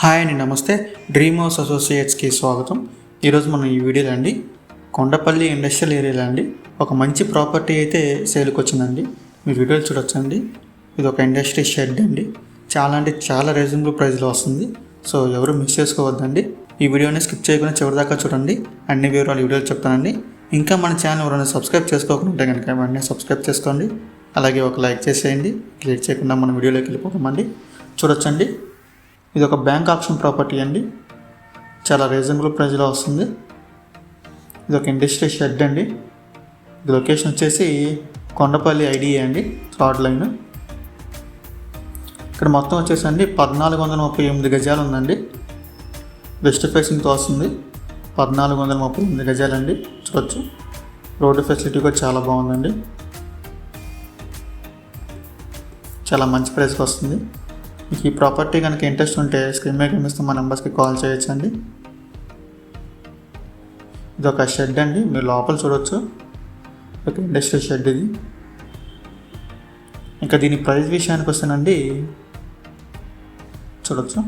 Hi అండి నమస్తే. Dream house అసోసియేట్స్కి స్వాగతం. ఈరోజు మనం ఈ వీడియోలో అండి కొండపల్లి ఇండస్ట్రియల్ ఏరియాలో అండి ఒక మంచి ప్రాపర్టీ అయితే సేల్కి వచ్చిందండి. మీరు వీడియోలు చూడొచ్చండి. ఇది ఒక ఇండస్ట్రీ షెడ్ అండి. చాలా అంటే చాలా రీజనబుల్ ప్రైస్లో వస్తుంది. సో ఎవరు మిస్ చేసుకోవద్దండి. ఈ వీడియోని స్కిప్ చేయకుండా చివరిదాకా చూడండి. అన్ని వివరాలు వీడియోలు వీడియోలో చెప్తానండి. ఇంకా మన ఛానల్ ఎవరైనా సబ్స్క్రైబ్ చేసుకోకుండా కనుక వెంటనే సబ్స్క్రైబ్ చేసుకోండి. అలాగే ఒక లైక్ చేసేయండి. క్లిక్ చేయకుండా మన వీడియోలోకి వెళ్ళిపోతామండి చూడొచ్చండి. ఇది ఒక బ్యాంక్ ఆప్షన్ ప్రాపర్టీ అండి. చాలా రీజనబుల్ ప్రైస్లో వస్తుంది. ఇది ఒక ఇండస్ట్రీ షెడ్ అండి. ఇది లొకేషన్ వచ్చేసి కొండపల్లి ఐడిఏ అండి థర్డ్ లైన్. ఇక్కడ మొత్తం వచ్చేసండి పద్నాలుగు వందల ముప్పై ఎనిమిది గజాలు ఉందండి వెస్ట్ ఫేసింగ్తో వస్తుంది. పద్నాలుగు వందల ముప్పై ఎనిమిది గజాలండి. చూడొచ్చు. రోడ్డు ఫెసిలిటీ కూడా చాలా బాగుందండి. చాలా మంచి ప్రైస్కి వస్తుంది. మీకు ఈ ప్రాపర్టీ కనుక ఇంట్రెస్ట్ ఉంటే స్క్రీన్ మీద కనిపిస్తే మా నెంబర్స్కి కాల్ చేయొచ్చండి. ఇది ఒక షెడ్ అండి మీరు లోపల చూడొచ్చు. ఒక ఇండస్ట్రియల్ షెడ్ ఇది. ఇంకా దీని ప్రైస్ విషయానికి వస్తేనండి చూడొచ్చు.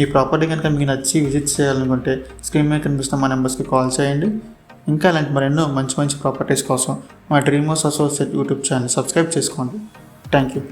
ఈ ప్రాపర్టీ కనుక మీకు నచ్చి విజిట్ చేయాలనుకుంటే స్క్రీన్ మీద కనిపిస్తున్న మా నెంబర్స్కి కాల్ చేయండి. ఇంకా ఇలాంటి మరెన్నో మంచి మంచి ప్రాపర్టీస్ కోసం మా dream house associate YouTube channel subscribe చేసుకోండి. Thank you